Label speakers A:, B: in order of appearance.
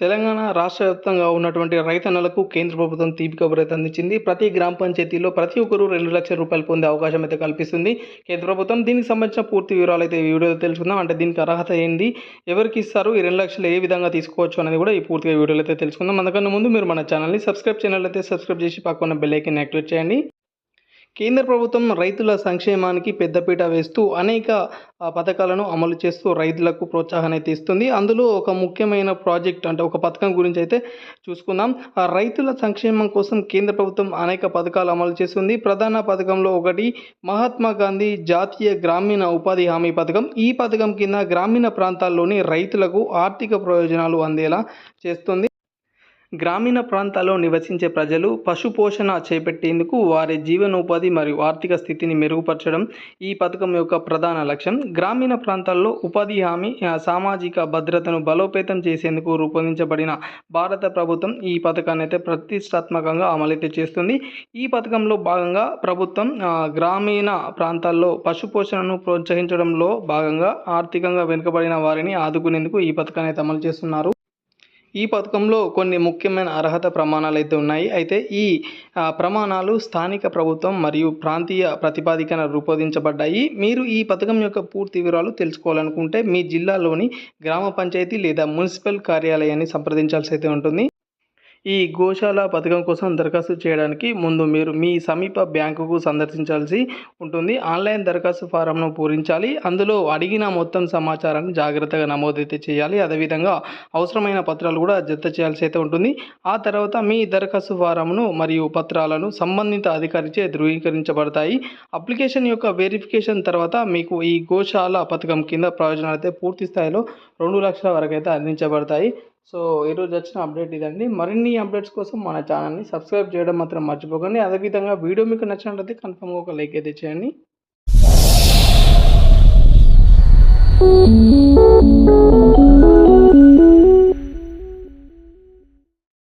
A: తెలంగాణ రాష్ట్ర వ్యాప్తంగా ఉన్నటువంటి రైతన్నలకు కేంద్ర ప్రభుత్వం తీపి కబురైతే అందించింది. ప్రతి గ్రామ పంచాయతీలో ప్రతి ఒక్కరూ రెండు లక్షల రూపాయలు పొందే అవకాశం అయితే కల్పిస్తుంది. కేంద్ర ప్రభుత్వం దీనికి సంబంధించిన పూర్తి వివరాలు అయితే ఈ వీడియోలో తెలుసుకుందాం. అంటే దీనికి అర్హత ఏంది? ఎవరికి ఇస్తారు? ఈ రెండు లక్షలు ఏ విధంగా తీసుకోవచ్చు అనేది కూడా ఈ పూర్తిగా వీడియోలో అయితే తెలుసుకుందాం. అందుకన్నా ముందు మీరు మన ఛానల్ని సబ్స్క్రైబ్ ఛానల్ అయితే సబ్స్క్రైబ్ చేసి పక్కన బెల్ ఐకన్ యాక్టివేట్ చేయండి. కేంద్ర ప్రభుత్వం రైతుల సంక్షేమానికి పెద్దపీట వేస్తూ అనేక పథకాలను అమలు చేస్తూ రైతులకు ప్రోత్సాహం అయితే ఇస్తుంది. అందులో ఒక ముఖ్యమైన ప్రాజెక్ట్ అంటే ఒక పథకం గురించి అయితే చూసుకుందాం. ఆ రైతుల సంక్షేమం కోసం కేంద్ర ప్రభుత్వం అనేక పథకాలు అమలు చేస్తుంది. ప్రధాన పథకంలో ఒకటి మహాత్మా గాంధీ జాతీయ గ్రామీణ ఉపాధి హామీ పథకం. ఈ పథకం కింద గ్రామీణ ప్రాంతాల్లోని రైతులకు ఆర్థిక ప్రయోజనాలు అందేలా చేస్తుంది. గ్రామీణ ప్రాంతాల్లో నివసించే ప్రజలు పశు పోషణ చేపట్టేందుకు వారి జీవనోపాధి మరియు ఆర్థిక స్థితిని మెరుగుపరచడం ఈ పథకం యొక్క ప్రధాన లక్ష్యం. గ్రామీణ ప్రాంతాల్లో ఉపాధి హామీ సామాజిక భద్రతను బలోపేతం చేసేందుకు రూపొందించబడిన భారత ప్రభుత్వం ఈ పథకాన్ని అయితే ప్రతిష్టాత్మకంగా అమలైతే చేస్తుంది. ఈ పథకంలో భాగంగా ప్రభుత్వం గ్రామీణ ప్రాంతాల్లో పశు పోషణను ప్రోత్సహించడంలో భాగంగా ఆర్థికంగా వెనుకబడిన వారిని ఆదుకునేందుకు ఈ పథకాన్ని అయితే అమలు చేస్తున్నారు. ఈ పథకంలో కొన్ని ముఖ్యమైన అర్హత ప్రమాణాలు అయితే ఉన్నాయి. అయితే ఈ ప్రమాణాలు స్థానిక ప్రభుత్వం మరియు ప్రాంతీయ ప్రతిపాదికన రూపొందించబడ్డాయి. మీరు ఈ పథకం యొక్క పూర్తి వివరాలు తెలుసుకోవాలనుకుంటే మీ జిల్లాలోని గ్రామ పంచాయతీ లేదా మున్సిపల్ కార్యాలయాన్ని సంప్రదించాల్సి అయితే ఉంటుంది. ఈ గోశాల పథకం కోసం దరఖాస్తు చేయడానికి ముందు మీరు మీ సమీప బ్యాంకుకు సందర్శించాల్సి ఉంటుంది. ఆన్లైన్ దరఖాస్తు ఫారంను పూరించాలి. అందులో అడిగిన మొత్తం సమాచారాన్ని జాగ్రత్తగా నమోదైతే చేయాలి. అదేవిధంగా అవసరమైన పత్రాలు కూడా జత చేయాల్సి అయితే ఉంటుంది. ఆ తర్వాత మీ దరఖాస్తు ఫారంను మరియు పత్రాలను సంబంధిత అధికారిచే ధృవీకరించబడతాయి. అప్లికేషన్ యొక్క వెరిఫికేషన్ తర్వాత మీకు ఈ గోశాల పథకం కింద ప్రయోజనాలు అయితే పూర్తి స్థాయిలో రెండు లక్షల వరకు అయితే అందించబడతాయి. సో ఈరోజు వచ్చిన అప్డేట్ ఇదండి. మరిన్ని అప్డేట్స్ కోసం మన ఛానల్ని సబ్స్క్రైబ్ చేయడం మాత్రం మర్చిపోకండి. అదేవిధంగా వీడియో మీకు నచ్చినట్లయితే కన్ఫర్మ్గా ఒక లైక్ అయితే చేయండి.